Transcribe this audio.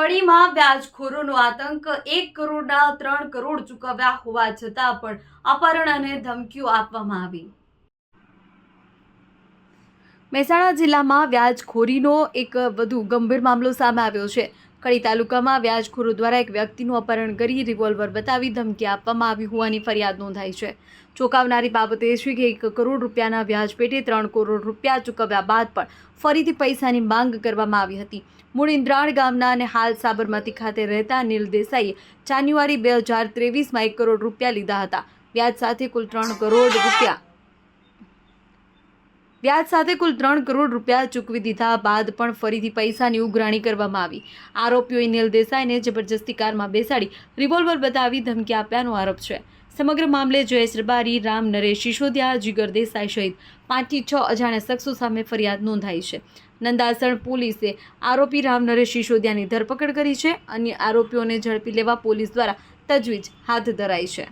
કડીમાં વ્યાજખોરોનો આતંક એક કરોડના ત્રણ કરોડ ચૂકવ્યા હોવા છતાં પણ અપહરણ અને ધમકીઓ આપવામાં આવી. મહેસાણા જિલ્લામાં વ્યાજખોરીનો એક વધુ ગંભીર મામલો સામે આવ્યો છે. કડી તાલુકામાં વ્યાજખોરો દ્વારા એક વ્યક્તિનું અપહરણ કરી રિવોલ્વર બતાવી ધમકી આપવામાં આવી હોવાની ફરિયાદ નોંધાઈ છે. ચોંકાવનારી બાબત એ છે કે એક કરોડ રૂપિયાના વ્યાજ પેટે ત્રણ કરોડ રૂપિયા ચૂકવ્યા બાદ પણ ફરીથી પૈસાની માંગ કરવામાં આવી હતી. મૂળ ઇન્દ્રાણ ગામના અને હાલ સાબરમતી ખાતે રહેતા નીલ દેસાઈએ જાન્યુઆરી બે હજાર ત્રેવીસમાં એક કરોડ રૂપિયા લીધા હતા. વ્યાજ સાથે કુલ ત્રણ કરોડ રૂપિયા વ્યાજ સાથે કુલ ત્રણ કરોડ રૂપિયા ચૂકવી દીધા બાદ પણ ફરીથી પૈસાની ઉઘરાણી કરવામાં આવી. આરોપીઓએ નીલ દેસાઈને જબરજસ્તી કારમાં બેસાડી રિવોલ્વર બતાવી ધમકી આપ્યાનો આરોપ છે. સમગ્ર મામલે જયેશ રબારી, રામ નરેશ સિસોદિયા, જીગર દેસાઈ સહિત પાંચથી છ અજાણ્યા શખ્સો સામે ફરિયાદ નોંધાઈ છે. નંદાસણ પોલીસે આરોપી રામ નરેશ સિસોદિયાની ધરપકડ કરી છે. અન્ય આરોપીઓને ઝડપી લેવા પોલીસ દ્વારા તજવીજ હાથ ધરાઈ છે.